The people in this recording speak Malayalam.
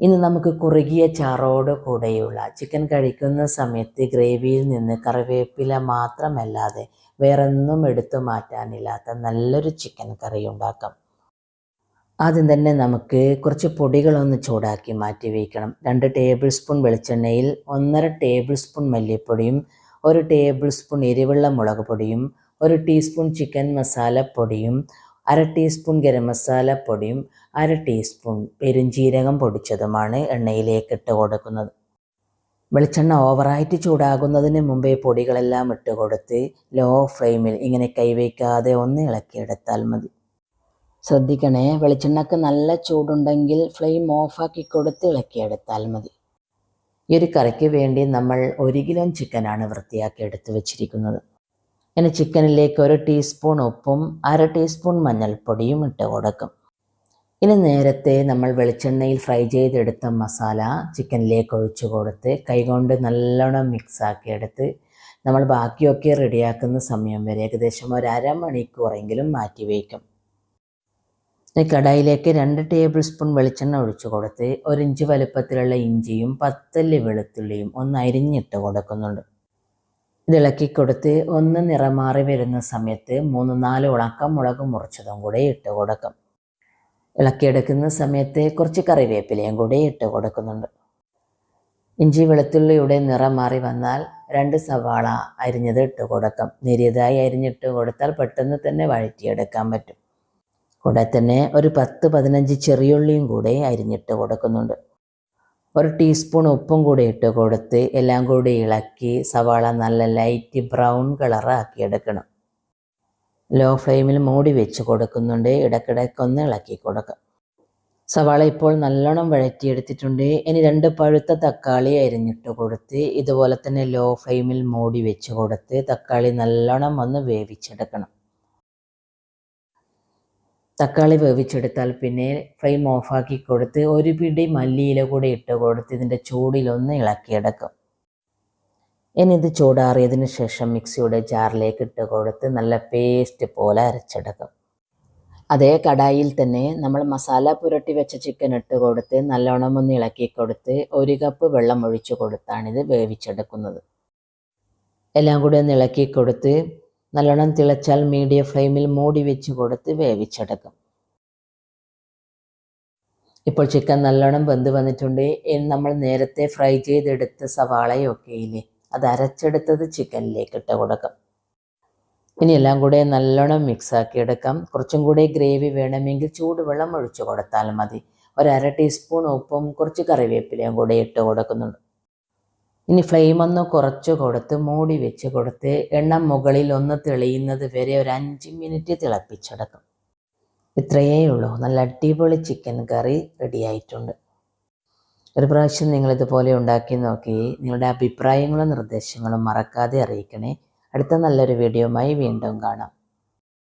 ഇന്ന് നമുക്ക് കുറുകിയ ചാറോട് കൂടെയുള്ള ചിക്കൻ കഴിക്കുന്ന സമയത്ത് ഗ്രേവിയിൽ നിന്ന് കറിവേപ്പില മാത്രമല്ലാതെ വേറൊന്നും എടുത്തു മാറ്റാനില്ലാത്ത നല്ലൊരു ചിക്കൻ കറി ഉണ്ടാക്കാം. ആദ്യം തന്നെ നമുക്ക് കുറച്ച് പൊടികളൊന്ന് ചൂടാക്കി മാറ്റി വയ്ക്കണം രണ്ട് ടേബിൾ സ്പൂൺ വെളിച്ചെണ്ണയിൽ ഒന്നര ടേബിൾ സ്പൂൺ മല്ലിപ്പൊടിയും ഒരു ടേബിൾ സ്പൂൺ എരിവുള്ള മുളക് പൊടിയും ഒരു ടീസ്പൂൺ ചിക്കൻ മസാലപ്പൊടിയും അര ടീസ്പൂൺ ഗരം മസാല പൊടിയും അര ടീസ്പൂൺ പെരുംജീരകം പൊടിച്ചതുമാണ് എണ്ണയിലേക്ക് ഇട്ട് കൊടുക്കുന്നത്. വെളിച്ചെണ്ണ ഓവറായിട്ട് ചൂടാകുന്നതിന് മുമ്പേ പൊടികളെല്ലാം ഇട്ട് കൊടുത്ത് ലോ ഫ്ലെയിമിൽ ഇങ്ങനെ കൈവയ്ക്കാതെ ഒന്ന് ഇളക്കിയെടുത്താൽ മതി. ശ്രദ്ധിക്കണേ വെളിച്ചെണ്ണക്ക് നല്ല ചൂടുണ്ടെങ്കിൽ ഫ്ലെയിം ഓഫാക്കി കൊടുത്ത് ഇളക്കിയെടുത്താൽ മതി. ഈ ഒരു കറിക്ക് വേണ്ടി നമ്മൾ ഒരു കിലോ ചിക്കനാണ് വൃത്തിയാക്കി എടുത്ത് വെച്ചിരിക്കുന്നത്. ഇനി ചിക്കനിലേക്ക് ഒരു ടീസ്പൂൺ ഉപ്പും അര ടീസ്പൂൺ മഞ്ഞൾപ്പൊടിയും ഇട്ട് കൊടുക്കും. ഇനി നേരത്തെ നമ്മൾ വെളിച്ചെണ്ണയിൽ ഫ്രൈ ചെയ്തെടുത്ത മസാല ചിക്കനിലേക്ക് ഒഴിച്ചു കൊടുത്ത് കൈകൊണ്ട് നല്ലോണം മിക്സാക്കി എടുത്ത് നമ്മൾ ബാക്കിയൊക്കെ റെഡിയാക്കുന്ന സമയം വരെ ഏകദേശം ഒരു അരമണിക്കൂറെങ്കിലും മാറ്റി വയ്ക്കും. കടായിലേക്ക് രണ്ട് ടേബിൾ സ്പൂൺ വെളിച്ചെണ്ണ ഒഴിച്ചു കൊടുത്ത് ഒരു വലുപ്പത്തിലുള്ള ഇഞ്ചിയും പത്തല്ലി വെളുത്തുള്ളിയും ഒന്ന് അരിഞ്ഞിട്ട് കൊടുക്കുന്നുണ്ട്. ഇത് ഇളക്കി കൊടുത്ത് ഒന്ന് നിറമാറി വരുന്ന സമയത്ത് മൂന്ന് നാല് ഉണക്കം മുളക് മുറിച്ചതും കൂടെ ഇട്ട് കൊടുക്കും. ഇളക്കിയെടുക്കുന്ന സമയത്ത് കുറച്ച് കറിവേപ്പിലയും കൂടി ഇട്ട് കൊടുക്കുന്നുണ്ട്. ഇഞ്ചി വെളുത്തുള്ളിയുടെ നിറം മാറി വന്നാൽ രണ്ട് സവാള അരിഞ്ഞത് ഇട്ട് കൊടുക്കാം. നേരിയതായി അരിഞ്ഞിട്ട് കൊടുത്താൽ പെട്ടെന്ന് തന്നെ വഴറ്റിയെടുക്കാൻ പറ്റും. കൂടെ തന്നെ ഒരു പത്ത് പതിനഞ്ച് ചെറിയുള്ളിയും കൂടെ അരിഞ്ഞിട്ട് കൊടുക്കുന്നുണ്ട്. ഒരു ടീസ്പൂൺ ഉപ്പും കൂടി ഇട്ട് കൊടുത്ത് എല്ലാം കൂടി ഇളക്കി സവാള നല്ല ലൈറ്റ് ബ്രൗൺ കളറാക്കി എടുക്കണം. ലോ ഫ്ലെയിമിൽ മൂടി വെച്ച് കൊടുക്കുന്നുണ്ട്. ഇടക്കിടക്കൊന്ന് ഇളക്കി കൊടുക്കാം. സവാള ഇപ്പോൾ നല്ലോണം വഴറ്റിയെടുത്തിട്ടുണ്ട്. ഇനി രണ്ട് പഴുത്ത തക്കാളി അരിഞ്ഞിട്ട് കൊടുത്ത് ഇതുപോലെ തന്നെ ലോ ഫ്ലെയിമിൽ മൂടി വെച്ച് കൊടുത്ത് തക്കാളി നല്ലോണം ഒന്ന് വേവിച്ചെടുക്കണം. തക്കാളി വേവിച്ചെടുത്താൽ പിന്നെ ഫ്ലെയിം ഓഫാക്കി കൊടുത്ത് ഒരു പിടി മല്ലിയില കൂടെ ഇട്ട് കൊടുത്ത് ഇതിന്റെ ചൂടിലൊന്ന് ഇളക്കിയെടുക്കും. ഇനി ഇത് ചൂടാറിയതിന് ശേഷം മിക്സിയുടെ ജാറിലേക്ക് ഇട്ട് കൊടുത്ത് നല്ല പേസ്റ്റ് പോലെ അരച്ചെടുക്കും. അതേ കടായിൽ തന്നെ നമ്മൾ മസാല പുരട്ടി വെച്ച ചിക്കൻ ഇട്ട് കൊടുത്ത് നല്ലോണം ഒന്ന് ഇളക്കി കൊടുത്ത് ഒരു കപ്പ് വെള്ളം ഒഴിച്ചു കൊടുത്താണിത് വേവിച്ചെടുക്കുന്നത്. എല്ലാം കൂടി ഒന്ന് ഇളക്കി കൊടുത്ത് നല്ലോണം തിളച്ചാൽ മീഡിയം ഫ്ലെയിമിൽ മൂടി വെച്ച് കൊടുത്ത് വേവിച്ചെടുക്കും. ഇപ്പോൾ ചിക്കൻ നല്ലോണം വെന്ത് വന്നിട്ടുണ്ട്. നമ്മൾ നേരത്തെ ഫ്രൈ ചെയ്തെടുത്ത സവാളയൊക്കെ ഇല്ലേ അത് അരച്ചെടുത്തത് ചിക്കനിലേക്ക് ഇട്ട് കൊടുക്കും. ഇനി എല്ലാം കൂടെ നല്ലോണം മിക്സാക്കി എടുക്കാം. കുറച്ചും കൂടെ ഗ്രേവി വേണമെങ്കിൽ ചൂടുവെള്ളം ഒഴിച്ചു കൊടുത്താൽ മതി. ഒരു അര ടീസ്പൂൺ ഉപ്പും കുറച്ച് കറിവേപ്പിലയും കൂടെ ഇട്ട് കൊടുക്കുന്നുണ്ട്. ഇനി ഫ്ലെയിം ഒന്ന് കുറച്ച് കൊടുത്ത് മൂടി വെച്ച് കൊടുത്ത് എണ്ണ മുകളിൽ ഒന്ന് തെളിയുന്നത് വരെ ഒരു അഞ്ച് മിനിറ്റ് തിളപ്പിച്ചെടുക്കും. ഇത്രയേ ഉള്ളൂ. നല്ല അടിപൊളി ചിക്കൻ കറി റെഡിയായിട്ടുണ്ട് ഒരു പ്രാവശ്യം നിങ്ങളിതുപോലെ ഉണ്ടാക്കി നോക്കി. നിങ്ങളുടെ അഭിപ്രായങ്ങളും നിർദ്ദേശങ്ങളും മറക്കാതെ അറിയിക്കണേ. അടുത്ത നല്ലൊരു വീഡിയോയുമായി വീണ്ടും കാണാം.